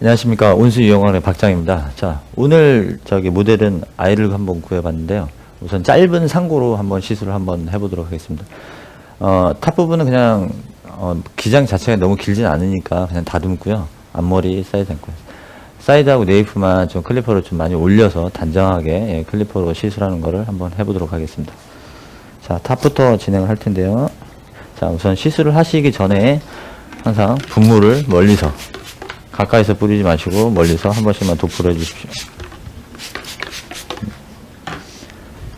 안녕하십니까 온수 유영원의 박장입니다. 자 오늘 저기 모델은 아이를 한번 구해봤는데요. 우선 짧은 상고로 한번 시술을 한번 해보도록 하겠습니다. 어, 탑 부분은 그냥 어, 기장 자체가 너무 길진 않으니까 그냥 다듬고요. 앞머리 사이드 않고요. 사이드하고 네이프만 좀 클리퍼로 좀 많이 올려서 단정하게 예, 클리퍼로 시술하는 거를 한번 해보도록 하겠습니다. 자 탑부터 진행을 할 텐데요. 자 우선 시술을 하시기 전에 항상 분무를 멀리서 가까이서 뿌리지 마시고 멀리서 한 번씩만 도포를 해주십시오.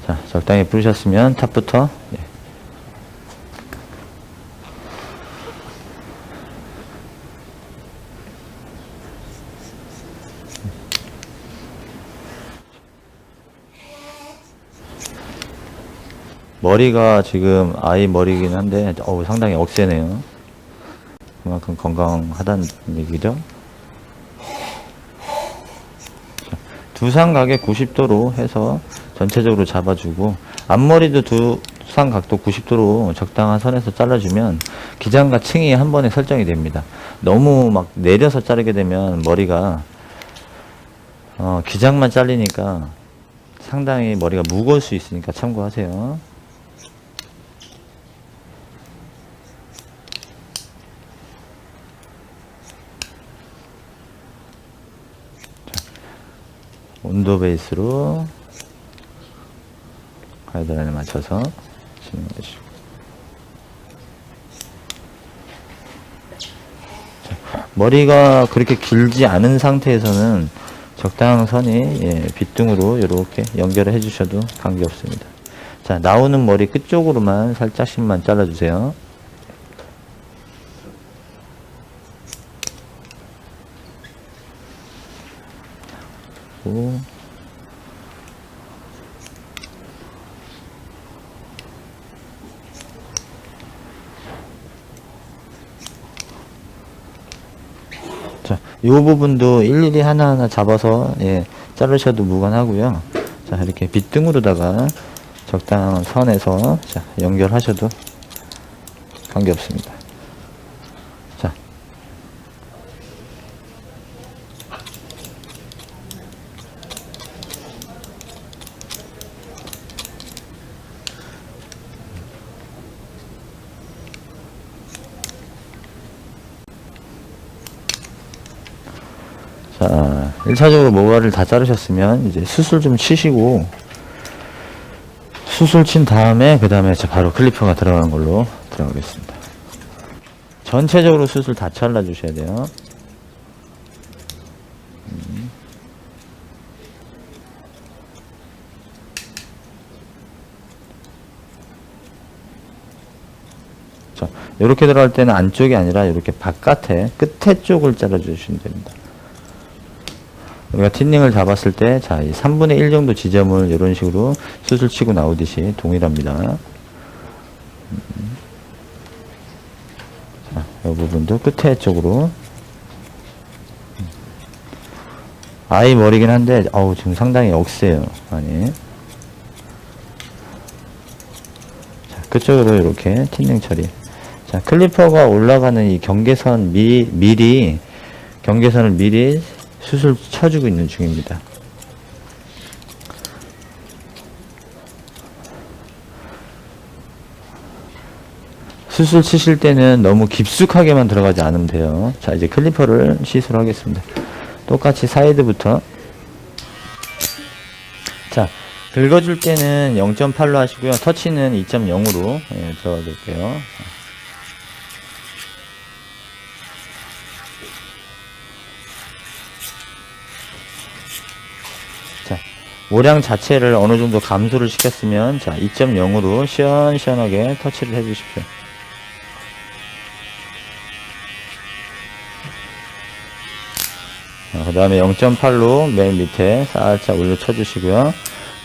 자, 적당히 뿌리셨으면 탑부터 예. 머리가 지금 아이 머리긴 한데 어우 상당히 억세네요. 그만큼 건강하다는 얘기죠. 두상각에 90도로 해서 전체적으로 잡아주고 앞머리도 두상 각도 90도로 적당한 선에서 잘라주면 기장과 층이 한 번에 설정이 됩니다. 너무 막 내려서 자르게 되면 머리가 어, 기장만 잘리니까 상당히 머리가 무거울 수 있으니까 참고하세요. 온도 베이스로 가이드라인에 맞춰서 진행해 주시고 자, 머리가 그렇게 길지 않은 상태에서는 적당한 선이 예, 빗등으로 이렇게 연결을 해주셔도 관계없습니다. 자 나오는 머리 끝쪽으로만 살짝씩만 잘라주세요. 오. 자, 이 부분도 일일이 하나하나 잡아서 예, 자르셔도 무관하고요. 자, 이렇게 빗등으로다가 적당한 선에서 자, 연결하셔도 관계없습니다. 자, 자, 1차적으로 모발을 다 자르셨으면 이제 수술 좀 치시고 수술 친 다음에 그 다음에 바로 클리퍼가 들어가는 걸로 들어가겠습니다. 전체적으로 수술 다 잘라 주셔야 돼요. 음. 자, 이렇게 들어갈 때는 안쪽이 아니라 이렇게 바깥에 끝에 쪽을 잘라 주시면 됩니다. 우리가 틴닝을 잡았을 때, 자, 이 3분의 1 정도 지점을 이런 식으로 수술 치고 나오듯이 동일합니다. 음. 자, 이 부분도 끝에 쪽으로. 음. 아이 머리긴 한데, 어우, 지금 상당히 억세요. 많이. 자, 끝쪽으로 이렇게 틴닝 처리. 자, 클리퍼가 올라가는 이 경계선 미, 미리, 경계선을 미리 수술 쳐주고 있는 중입니다. 수술 치실 때는 너무 깊숙하게만 들어가지 않으면 돼요. 자, 이제 클리퍼를 시술하겠습니다. 똑같이 사이드부터. 자, 긁어줄 때는 0.8로 하시고요. 터치는 2.0으로 예, 들어가 볼게요. 자, 모량 자체를 어느 정도 감소를 시켰으면, 자, 2.0으로 시원시원하게 터치를 해 주십시오. 그 다음에 0.8로 맨 밑에 살짝 올려 쳐주시고요.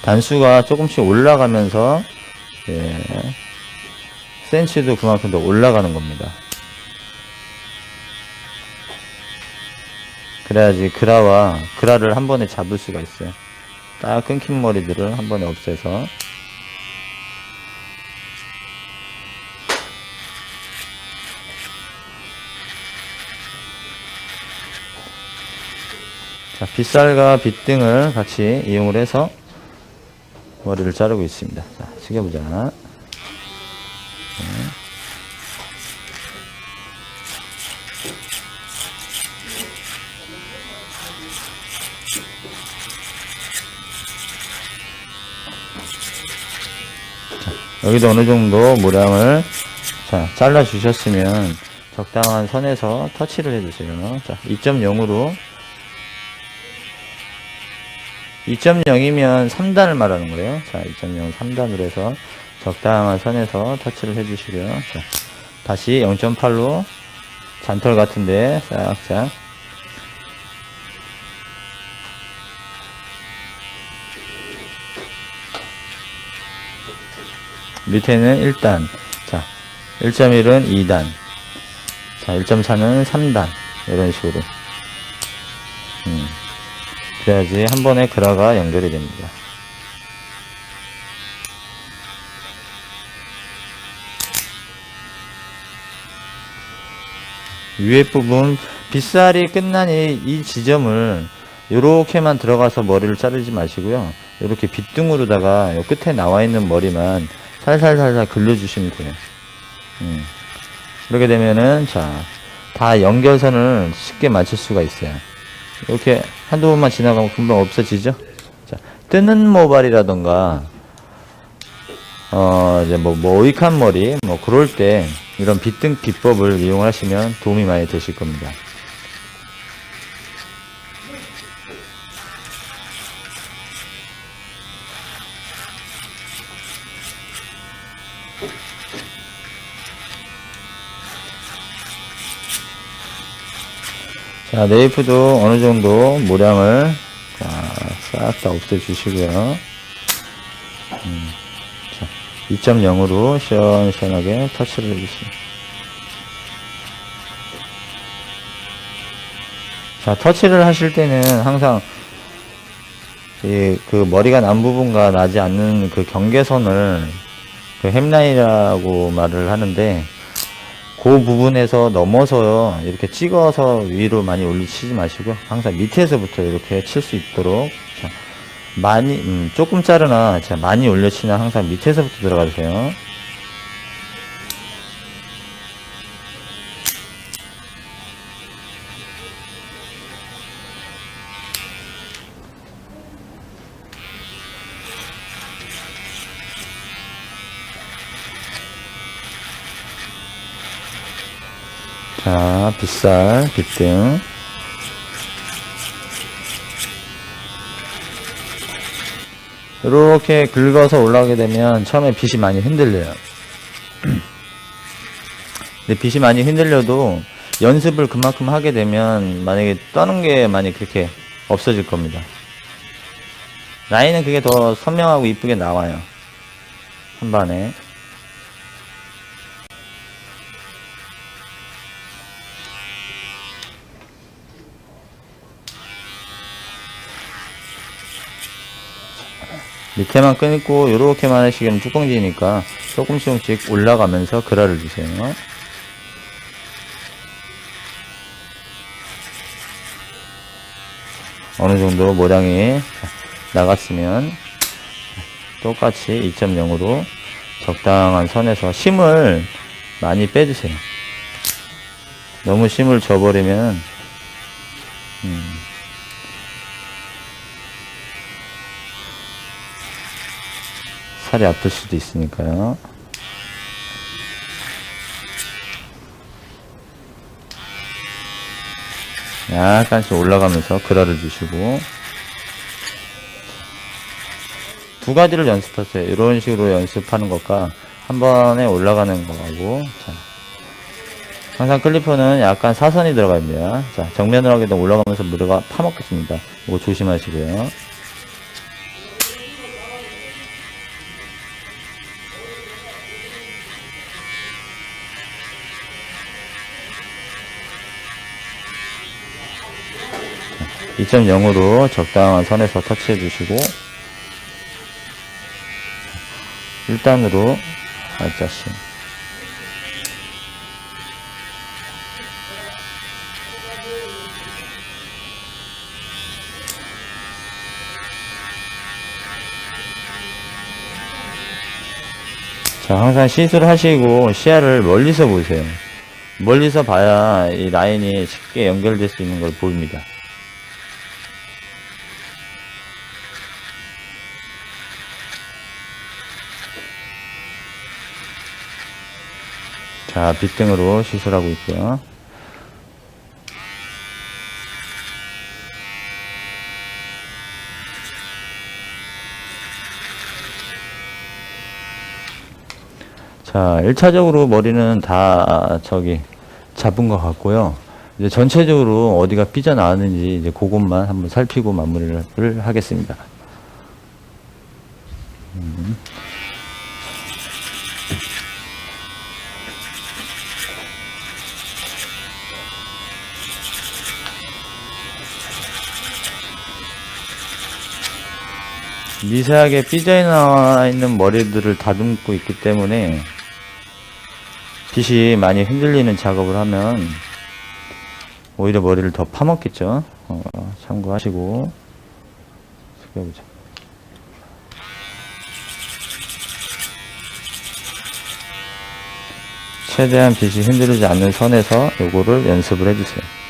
단수가 조금씩 올라가면서, 예, 센치도 그만큼 더 올라가는 겁니다. 그래야지 그라와 그라를 한 번에 잡을 수가 있어요. 딱 끊긴 머리들을 한 번에 없애서 자, 빗살과 빗등을 같이 이용을 해서 머리를 자르고 있습니다. 자, 숙여보자. 여기도 어느 정도 모량을 자, 잘라 주셨으면 적당한 선에서 터치를 해주세요. 자, 2.0으로 2.0이면 3단을 말하는 거예요. 자, 2.0 3단으로 해서 적당한 선에서 터치를 해주시고요. 자, 다시 0.8로 잔털 같은데 싹싹 밑에는 1단 자 1.1은 2단 자 1.4는 3단 이런 식으로 음. 그래야지 한 번에 그라가 연결이 됩니다. 위에 부분 빗살이 끝난 이, 이 지점을 요렇게만 들어가서 머리를 자르지 마시고요. 요렇게 빗등으로다가 요 끝에 나와 있는 머리만 살살살살 긁어주시면 돼요. 음. 그렇게 되면은 자 다 연결선을 쉽게 맞출 수가 있어요. 이렇게 한두 번만 지나가면 금방 없어지죠? 자, 뜨는 모발이라던가, 어, 이제 뭐, 뭐, 오익한 머리, 뭐, 그럴 때, 이런 빗등 기법을 이용하시면 도움이 많이 되실 겁니다. 자, 네이프도 어느 정도 모량을 싹 다 없애주시고요. 음, 자, 2.0으로 시원시원하게 터치를 해주세요. 자, 터치를 하실 때는 항상 이, 그 머리가 난 부분과 나지 않는 그 경계선을 그 햄라인이라고 말을 하는데 그 부분에서 넘어서 이렇게 찍어서 위로 많이 올리치지 마시고 항상 밑에서부터 이렇게 칠 수 있도록 자, 많이 음, 조금 자르나 자, 많이 올려치나 항상 밑에서부터 들어가주세요. 자, 빗살, 빗등. 이렇게 긁어서 올라오게 되면 처음에 빗이 많이 흔들려요. 근데 빗이 많이 흔들려도 연습을 그만큼 하게 되면 만약에 떠는 게 많이 그렇게 없어질 겁니다. 라인은 그게 더 선명하고 이쁘게 나와요. 한 반에. 밑에만 끊고 요렇게만 하시면 뚜껑지니까 조금씩 조금씩 올라가면서 그라를 주세요. 어느 정도 모량이 나갔으면 똑같이 2.0으로 적당한 선에서 심을 많이 빼주세요. 너무 심을 줘버리면 음, 살이 아플 수도 있으니까요. 약간씩 올라가면서 그라를 주시고 두 가지를 연습하세요. 이런 식으로 연습하는 것과 한 번에 올라가는 거하고 자, 항상 클리퍼는 약간 사선이 들어갑니다. 자, 정면으로 하게 되면 올라가면서 무드가 파먹겠습니다. 이거 조심하시고요. 2.0으로 적당한 선에서 터치해 주시고 1단으로 알짜심 자 항상 시술을 하시고 시야를 멀리서 보세요. 멀리서 봐야 이 라인이 쉽게 연결될 수 있는 걸 보입니다. 자, 빗등으로 시술하고 있고요. 자, 1차적으로 머리는 다 저기 잡은 것 같고요. 이제 전체적으로 어디가 삐져나왔는지 이제 그것만 한번 살피고 마무리를 하겠습니다. 음. 미세하게 삐져나와 있는 머리들을 다듬고 있기 때문에 빛이 많이 흔들리는 작업을 하면 오히려 머리를 더 파먹겠죠. 어, 참고하시고 숙여보자. 최대한 빛이 흔들리지 않는 선에서 요거를 연습을 해주세요.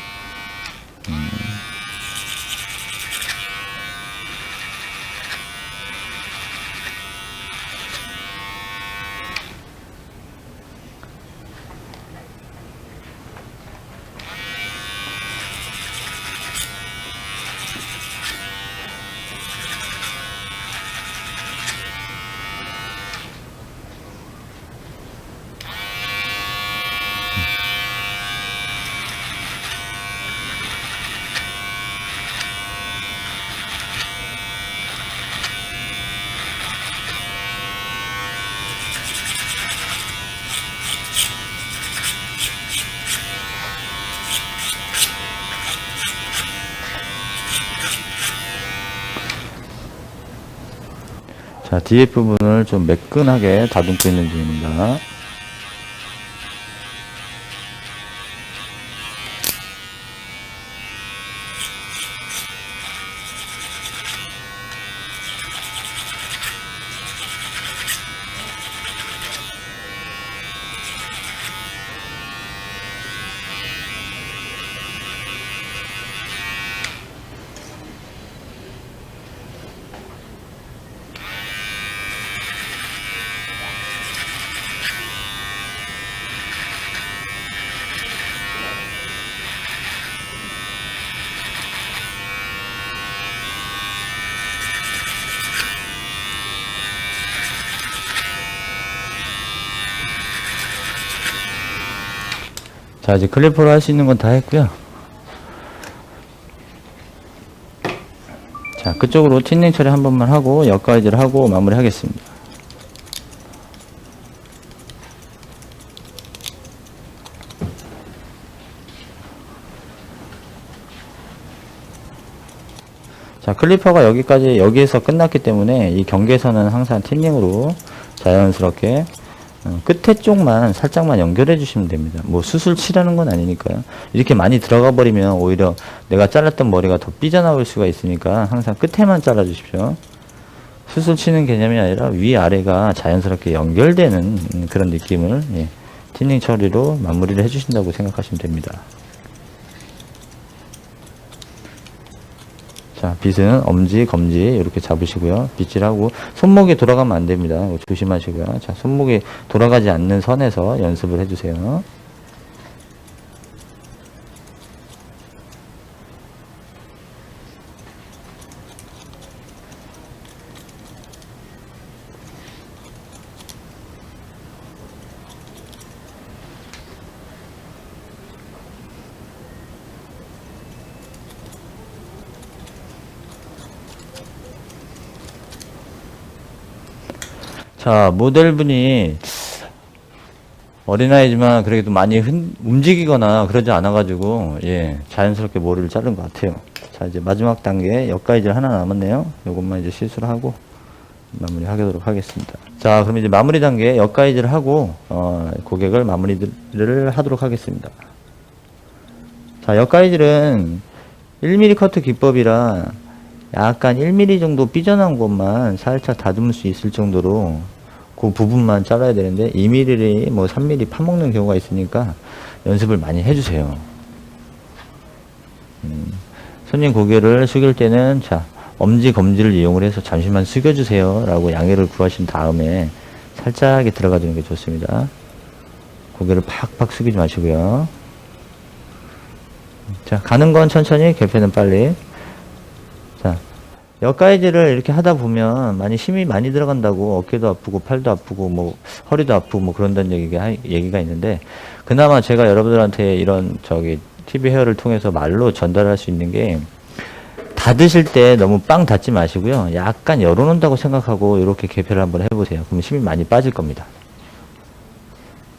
자, 뒤에 부분을 좀 매끈하게 다듬고 있는 중입니다. 자, 이제 클리퍼로 할 수 있는 건 다 했고요. 자, 그쪽으로 틴닝 처리 한 번만 하고 역가이즈를 하고 마무리 하겠습니다. 자, 클리퍼가 여기까지, 여기에서 끝났기 때문에 이 경계선은 항상 틴닝으로 자연스럽게 어, 끝에 쪽만 살짝만 연결해 주시면 됩니다. 뭐 수술 치라는 건 아니니까요. 이렇게 많이 들어가 버리면 오히려 내가 잘랐던 머리가 더 삐져나올 수가 있으니까 항상 끝에만 잘라 주십시오. 수술 치는 개념이 아니라 위아래가 자연스럽게 연결되는 음, 그런 느낌을 예, 틴닝 처리로 마무리를 해 주신다고 생각하시면 됩니다. 자, 빗은 엄지, 검지 이렇게 잡으시고요. 빗질하고 손목이 돌아가면 안 됩니다. 조심하시고요. 자, 손목이 돌아가지 않는 선에서 연습을 해주세요. 자, 모델분이 어린아이지만 그래도 많이 흔, 움직이거나 그러지 않아가지고, 예, 자연스럽게 머리를 자른 것 같아요. 자, 이제 마지막 단계, 역가이질 하나 남았네요. 요것만 이제 실수를 하고, 마무리 하도록 하겠습니다. 자, 그럼 이제 마무리 단계, 역가이질 하고, 어, 고객을 마무리를 하도록 하겠습니다. 자, 역가이질은 1mm 커트 기법이라 약간 1mm 정도 삐져나온 것만 살짝 다듬을 수 있을 정도로 그 부분만 잘라야 되는데 2mm를 뭐 3mm 파먹는 경우가 있으니까 연습을 많이 해주세요. 음, 손님 고개를 숙일 때는 자 엄지 검지를 이용을 해서 잠시만 숙여주세요 라고 양해를 구하신 다음에 살짝에 들어가 주는 게 좋습니다. 고개를 팍팍 숙이지 마시고요. 자 가는 건 천천히 결편은 빨리. 자 역가이즈를 이렇게 하다 보면 많이 힘이 많이 들어간다고 어깨도 아프고 팔도 아프고 뭐 허리도 아프고 뭐 그런다는 얘기가 얘기가 있는데 그나마 제가 여러분들한테 이런 저기 TV 헤어를 통해서 말로 전달할 수 있는 게 닫으실 때 너무 빵 닫지 마시고요. 약간 열어놓는다고 생각하고 이렇게 개폐를 한번 해보세요. 그럼 힘이 많이 빠질 겁니다.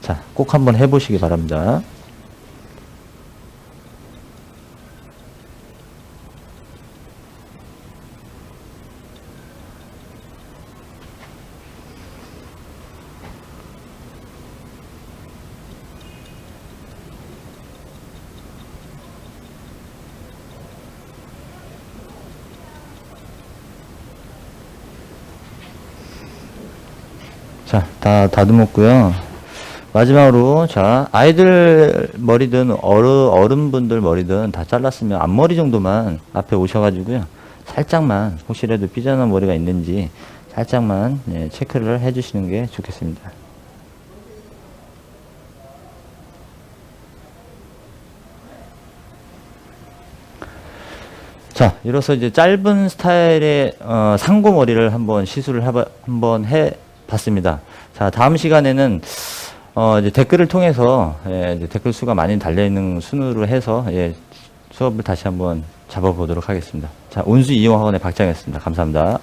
자, 꼭 한번 해보시기 바랍니다. 자, 다 다듬었고요. 마지막으로 자 아이들 머리든 어르 어른분들 머리든 다 잘랐으면 앞머리 정도만 앞에 오셔가지고요. 살짝만 혹시라도 삐져나온 머리가 있는지 살짝만 예, 체크를 해주시는 게 좋겠습니다. 자, 이로써 이제 짧은 스타일의 어, 상고 머리를 한번 시술을 해봐, 한번 해 봤습니다. 자, 다음 시간에는 어, 이제 댓글을 통해서 예, 댓글 수가 많이 달려 있는 순으로 해서 예, 수업을 다시 한번 잡아보도록 하겠습니다. 자, 운수 이용 학원의 박장이었습니다. 감사합니다.